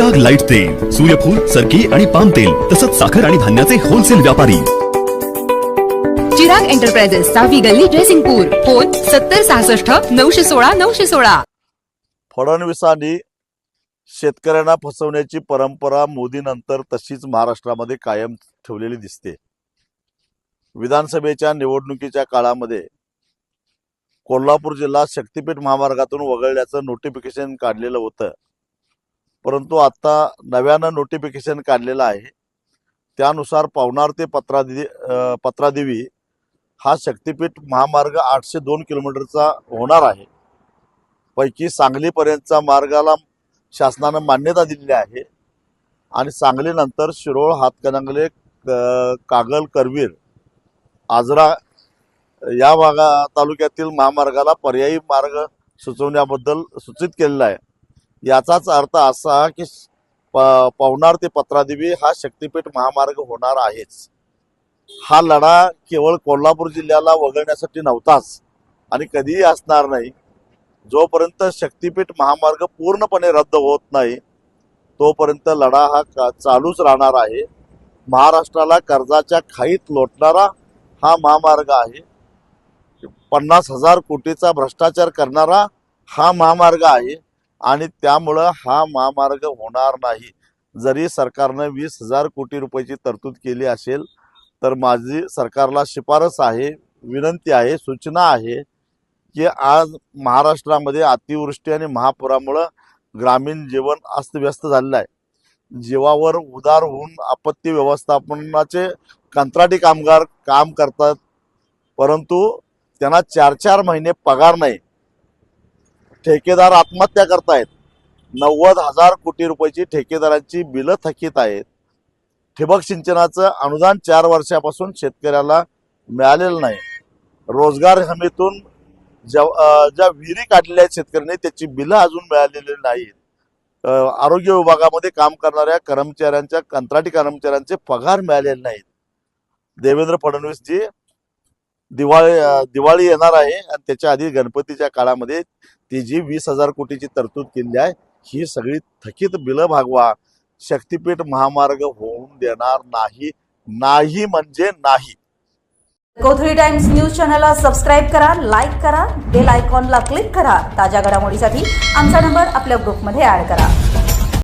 Chirag light तेल सूर्यफूल सरकी आणि पाम तेल तसंच साखर आणि धान्याचे होलसेल व्यापारी. चिराग एंटरप्राइजेस सहावी गल्ली जयसिंगपूर फोन सत्तर सहासष्ट नऊशे सोळा नऊशे सोळा. फडणवीसांनी शेतकऱ्यांना फसवण्याची परंपरा मोदीनंतर तशीच महाराष्ट्रामध्ये कायम ठेवलेली दिसते. विधानसभेच्या निवडणुकीच्या काळामध्ये कोल्हापूर जिल्हा शक्तीपीठ महामार्गातून वगळण्याचं नोटिफिकेशन काढलेलं होतं. परंतु आता नव्यानं नोटिफिकेशन काढलेलं आहे. त्यानुसार पवनार ते पत्रादि पत्रादेवी हा शक्तीपीठ महामार्ग आठशे दोन किलोमीटरचा होणार आहे. पैकी सांगलीपर्यंतचा मार्गाला शासनानं मान्यता दिलेली आहे. आणि सांगलीनंतर शिरोळ हातकणंगले क- कागल करवीर आजरा या भागा तालुक्यातील महामार्गाला पर्यायी मार्ग सुचवण्याबद्दल सूचित केलेला आहे. याचाच अर्थ असा की प- पवनार ते पत्रादेवी हा शक्तीपीठ महामार्ग होणार आहेच. हा लढा केवळ कोल्हापूर जिल्ह्याला वगळण्यासाठी नव्हताच आणि कधीही असणार नाही. जोपर्यंत शक्तीपीठ महामार्ग पूर्णपणे रद्द होत नाही तोपर्यंत लढा हा का- चालूच राहणार आहे. महाराष्ट्राला कर्जाच्या खाईत लोटणारा हा महामार्ग आहे. पन्नास हजार कोटीचा भ्रष्टाचार करणारा हा महामार्ग आहे. आणि त्यामुळं हा महामार्ग होणार नाही. जरी सरकारनं वीस हजार कोटी रुपयाची तरतूद केली असेल तर माझी सरकारला शिफारस आहे विनंती आहे सूचना आहे की आज महाराष्ट्रामध्ये अतिवृष्टी आणि महापुरामुळं ग्रामीण जीवन अस्तव्यस्त झालेलं आहे. जीवावर उदार होऊन आपत्ती व्यवस्थापनाचे कंत्राटी कामगार काम करतात परंतु त्यांना चार चार महिने पगार नाही. ठेकेदार आत्महत्या करतायत. नव्वद हजार कोटी रुपयाची ठेकेदारांची बिलं थकीत आहेत. ठिबक सिंचनाचं अनुदान चार वर्षापासून शेतकऱ्याला मिळालेलं नाही. रोजगार हमीतून ज्या ज्या विहिरी काढलेल्या आहेत शेतकऱ्यांनी त्याची बिलं अजून मिळालेली नाहीत. आरोग्य विभागामध्ये काम करणाऱ्या कर्मचाऱ्यांच्या कंत्राटी कर्मचाऱ्यांचे पगार मिळालेले नाहीत. देवेंद्र फडणवीसजी दिवाळी दिवाळी येणार आहे आणि त्याच्या आधी गणपतीच्या काळामध्ये ती जी वीस हजार कोटीची तरतूद केली आहे ही सगळी थकीत बिलं भागवा. शक्तीपीठ महामार्ग होऊन देणार नाही. नाही म्हणजे नाही. कोथळी टाइम्स न्यूज चॅनलला सबस्क्राईब करा लाईक करा बेल आयकॉनला क्लिक करा. ताज्या घडामोडीसाठी आमचा नंबर आपल्या ग्रुपमध्ये ऍड करा.